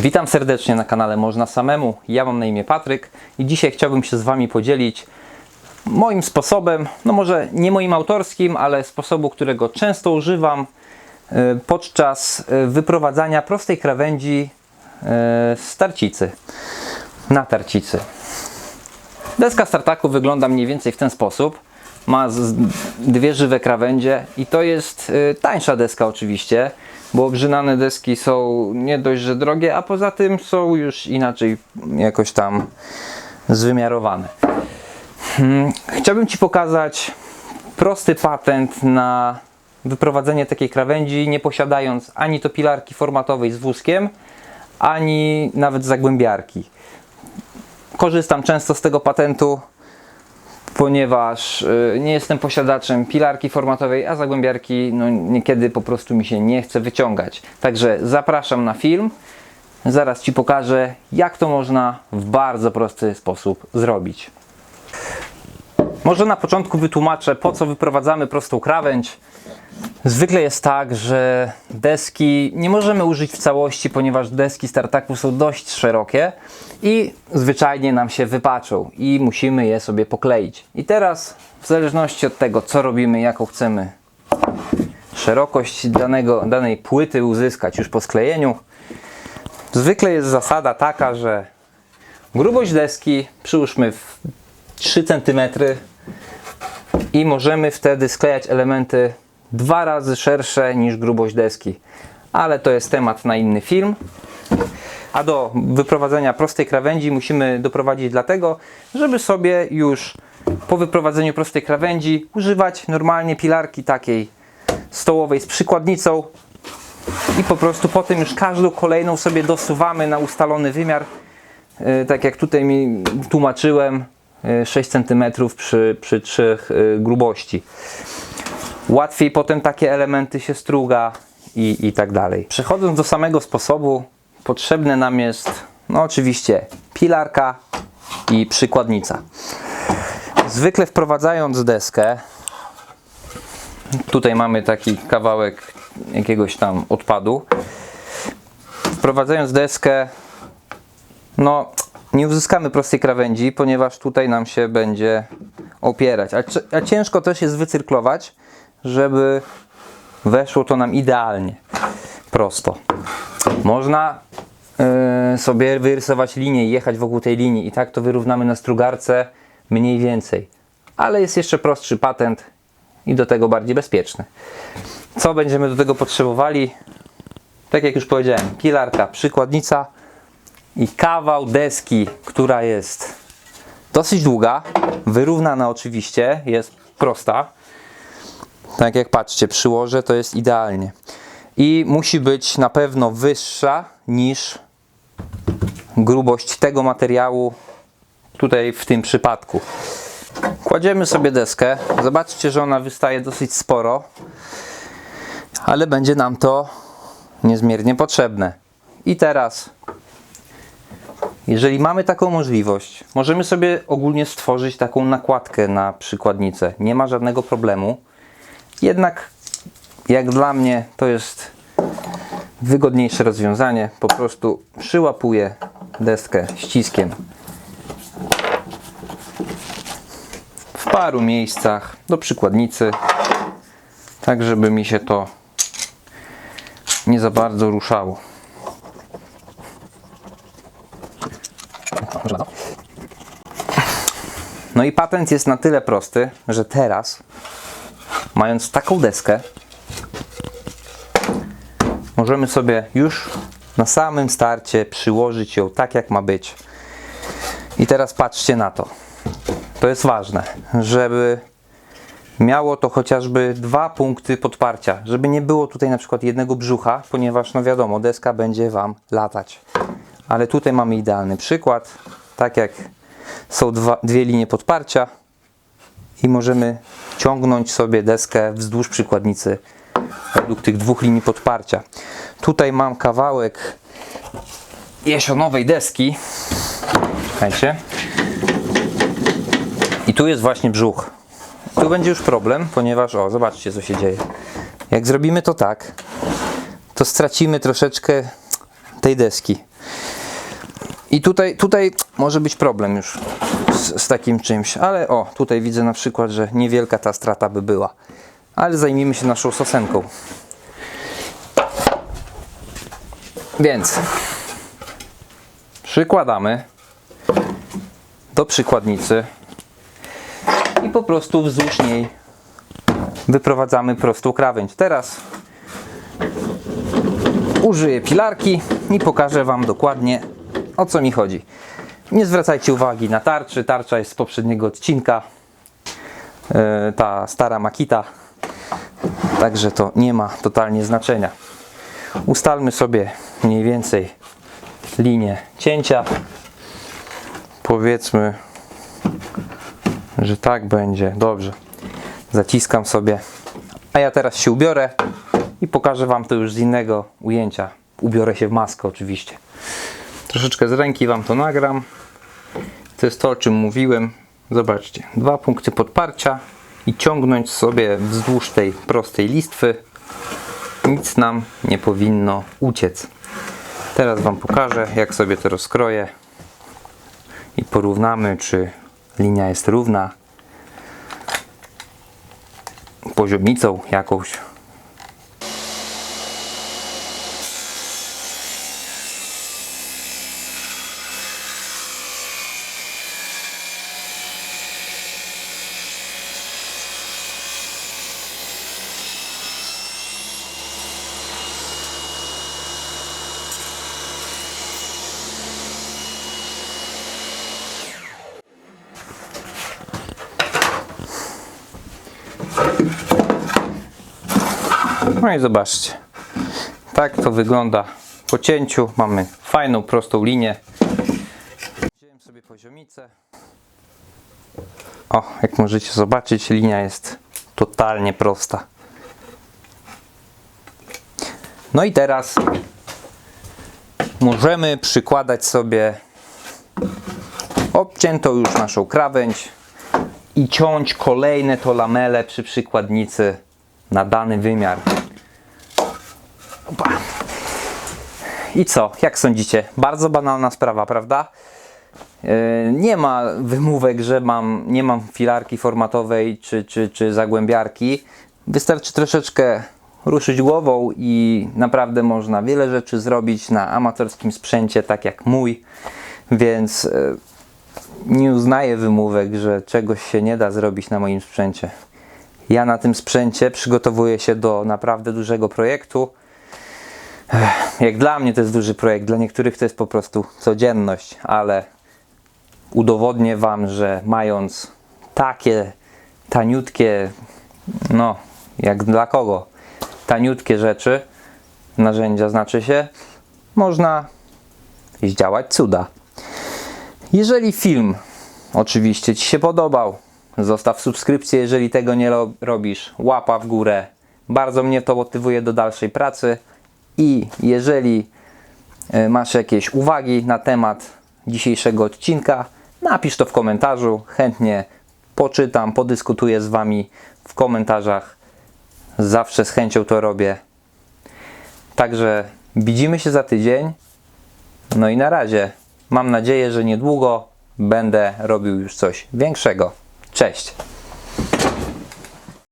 Witam serdecznie na kanale Można Samemu. Ja mam na imię Patryk i dzisiaj chciałbym się z Wami podzielić moim sposobem, no może nie moim autorskim, ale sposobu, którego często używam e, podczas e, wyprowadzania prostej krawędzi e, z tarcicy, na tarcicy. Deska startaku wygląda mniej więcej w ten sposób. Ma dwie żywe krawędzie i to jest tańsza deska oczywiście, bo obrzynane deski są nie dość, że drogie, a poza tym są już inaczej jakoś tam zwymiarowane. Hmm, Chciałbym Ci pokazać prosty patent na wyprowadzenie takiej krawędzi, nie posiadając ani to pilarki formatowej z wózkiem, ani nawet zagłębiarki. Korzystam często z tego patentu, ponieważ y, nie jestem posiadaczem pilarki formatowej, a zagłębiarki no, niekiedy po prostu mi się nie chce wyciągać. Także zapraszam na film. Zaraz Ci pokażę, jak to można w bardzo prosty sposób zrobić. Może na początku wytłumaczę, po co wyprowadzamy prostą krawędź. Zwykle jest tak, że deski nie możemy użyć w całości, ponieważ deski startaku są dość szerokie i zwyczajnie nam się wypaczą i musimy je sobie pokleić. I teraz, w zależności od tego, co robimy, jaką chcemy szerokość danego, danej płyty uzyskać już po sklejeniu, zwykle jest zasada taka, że grubość deski przyłóżmy w 3 cm i możemy wtedy sklejać elementy dwa razy szersze niż grubość deski. Ale to jest temat na inny film. A do wyprowadzenia prostej krawędzi musimy doprowadzić dlatego, żeby sobie już po wyprowadzeniu prostej krawędzi używać normalnie pilarki takiej stołowej z przykładnicą i po prostu potem już każdą kolejną sobie dosuwamy na ustalony wymiar. Yy, Tak jak tutaj mi tłumaczyłem, yy, 6 cm przy, przy 3 grubości. Łatwiej potem takie elementy się struga i, i tak dalej. Przechodząc do samego sposobu, potrzebne nam jest, no oczywiście, pilarka i przykładnica. Zwykle wprowadzając deskę, tutaj mamy taki kawałek jakiegoś tam odpadu. Wprowadzając deskę, no nie uzyskamy prostej krawędzi, ponieważ tutaj nam się będzie opierać. A, a ciężko też jest wycyrklować, żeby weszło to nam idealnie prosto. Można yy, sobie wyrysować linię i jechać wokół tej linii i tak to wyrównamy na strugarce mniej więcej. Ale jest jeszcze prostszy patent i do tego bardziej bezpieczny. Co będziemy do tego potrzebowali? Tak jak już powiedziałem, pilarka, przykładnica i kawał deski, która jest dosyć długa, wyrównana oczywiście, jest prosta. Tak jak patrzcie, przyłożę, to jest idealnie. I musi być na pewno wyższa niż grubość tego materiału tutaj w tym przypadku. Kładziemy sobie deskę. Zobaczcie, że ona wystaje dosyć sporo, ale będzie nam to niezmiernie potrzebne. I teraz jeżeli mamy taką możliwość, możemy sobie ogólnie stworzyć taką nakładkę na przykładnicę. Nie ma żadnego problemu. Jednak jak dla mnie to jest wygodniejsze rozwiązanie. Po prostu przyłapuję deskę ściskiem w paru miejscach do przykładnicy, tak żeby mi się to nie za bardzo ruszało. No i patent jest na tyle prosty, że teraz, mając taką deskę, możemy sobie już na samym starcie przyłożyć ją tak, jak ma być. I teraz patrzcie na to. To jest ważne, żeby miało to chociażby dwa punkty podparcia, żeby nie było tutaj na przykład jednego brzucha, ponieważ no wiadomo, deska będzie Wam latać. Ale tutaj mamy idealny przykład, tak jak są dwa, dwie linie podparcia i możemy ciągnąć sobie deskę wzdłuż przykładnicy według tych dwóch linii podparcia. Tutaj mam kawałek jesionowej deski. Czekajcie. I tu jest właśnie brzuch. Tu będzie już problem, ponieważ o, zobaczcie co się dzieje. Jak zrobimy to tak, to stracimy troszeczkę tej deski. I tutaj, tutaj może być problem już z, z takim czymś, ale o, tutaj widzę na przykład, że niewielka ta strata by była. Ale zajmijmy się naszą sosenką. Więc przykładamy do przykładnicy i po prostu wzdłuż niej wyprowadzamy prostą krawędź. Teraz użyję pilarki i pokażę Wam dokładnie o co mi chodzi. Nie zwracajcie uwagi na tarczy. Tarcza jest z poprzedniego odcinka. Yy, ta stara Makita. Także to nie ma totalnie znaczenia. Ustalmy sobie mniej więcej linię cięcia. Powiedzmy, że tak będzie. Dobrze. Zaciskam sobie. A ja teraz się ubiorę i pokażę Wam to już z innego ujęcia. Ubiorę się w maskę oczywiście. Troszeczkę z ręki Wam to nagram. To jest to, o czym mówiłem. Zobaczcie, dwa punkty podparcia i ciągnąć sobie wzdłuż tej prostej listwy. Nic nam nie powinno uciec. Teraz Wam pokażę, jak sobie to rozkroję i porównamy, czy linia jest równa poziomnicą jakąś. No i zobaczcie. Tak to wygląda po cięciu. Mamy fajną, prostą linię. Wziąłem sobie poziomicę. O, jak możecie zobaczyć, linia jest totalnie prosta. No i teraz możemy przykładać sobie obciętą już naszą krawędź i ciąć kolejne to lamele przy przykładnicy na dany wymiar. I co? Jak sądzicie? Bardzo banalna sprawa, prawda? Yy, Nie ma wymówek, że mam, nie mam filarki formatowej czy, czy, czy zagłębiarki. Wystarczy troszeczkę ruszyć głową i naprawdę można wiele rzeczy zrobić na amatorskim sprzęcie, tak jak mój. Więc yy, nie uznaję wymówek, że czegoś się nie da zrobić na moim sprzęcie. Ja na tym sprzęcie przygotowuję się do naprawdę dużego projektu. Jak dla mnie to jest duży projekt, dla niektórych to jest po prostu codzienność, ale udowodnię Wam, że mając takie taniutkie, no jak dla kogo, taniutkie rzeczy, narzędzia znaczy się, można zdziałać cuda. Jeżeli film oczywiście Ci się podobał, zostaw subskrypcję, jeżeli tego nie ro- robisz, łapa w górę. Bardzo mnie to motywuje do dalszej pracy i jeżeli e, masz jakieś uwagi na temat dzisiejszego odcinka, napisz to w komentarzu. Chętnie poczytam, podyskutuję z Wami w komentarzach. Zawsze z chęcią to robię. Także widzimy się za tydzień. No i na razie. Mam nadzieję, że niedługo będę robił już coś większego. Cześć!